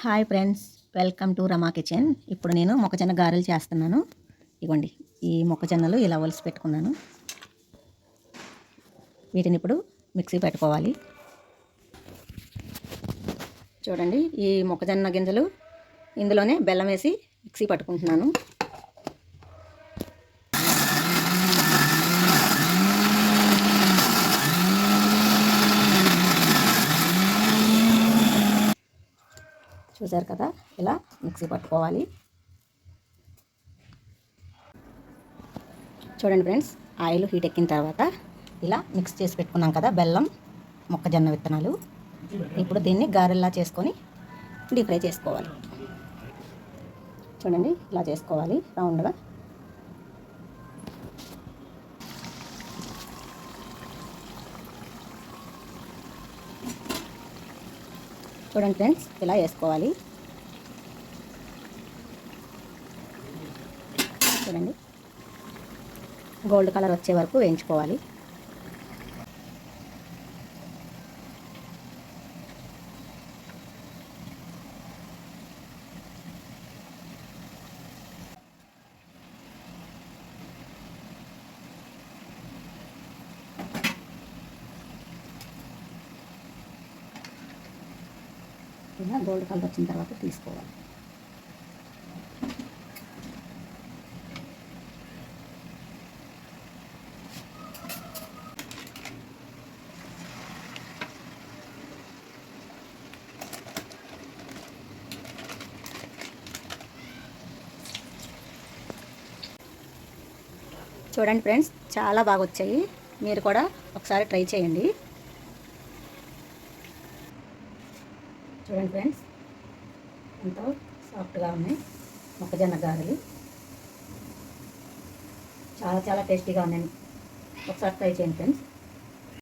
Hi friends welcome to Rama kitchen. ఇప్పుడు నేను మొక్కజొన్న గారెలు చేస్తున్నాను. ఇవ్వండి ఈ మొక్కజొన్నలు ఇలా ఒలిసి పెట్టుకున్నాను. వీటిని ఇప్పుడు మిక్సీ పెట్టుకోవాలి. చూడండి ఈ మొక్కజొన్న గింజలు ఇందులోనే బెల్లం వేసి మిక్సీ పట్టుకుంటున్నాను. చూసారు కదా? ఇలా మిక్సీ పట్టుకోవాలి. చూడండి ఫ్రెండ్స్ ఆయిల్ హీట్ ఎక్కిన తర్వాత ఇలా మిక్స్ చేసి పెట్టుకున్నాం కదా బెల్లం మొక్కజొన్న విత్తనాలు. ఇప్పుడు దీన్ని గారెల్లా చేసుకొని డీప్ ఫ్రై చేసుకోవాలి. చూడండి ఇలా చేసుకోవాలి. రౌండ్గా చూడండి ఫ్రెండ్స్ ఇలా వేసుకోవాలి. చూడండి. గోల్డ్ కలర్ వచ్చే వరకు వేయించుకోవాలి. ఇలా గోల్డ్ కలర్ వచ్చిన తర్వాత తీసుకోవాలి. చూడండి ఫ్రెండ్స్ చాలా బాగా వచ్చాయి. మీరు కూడా ఒకసారి ట్రై చేయండి. చూడండి ఫ్రెండ్స్. ఎంతో సాఫ్ట్గా ఉన్నాయి మొక్కజొన్న గారెలు. చాలా చాలా టేస్టీగా ఉన్నాయి. ఒకసారి ట్రై చేయండి ఫ్రెండ్స్.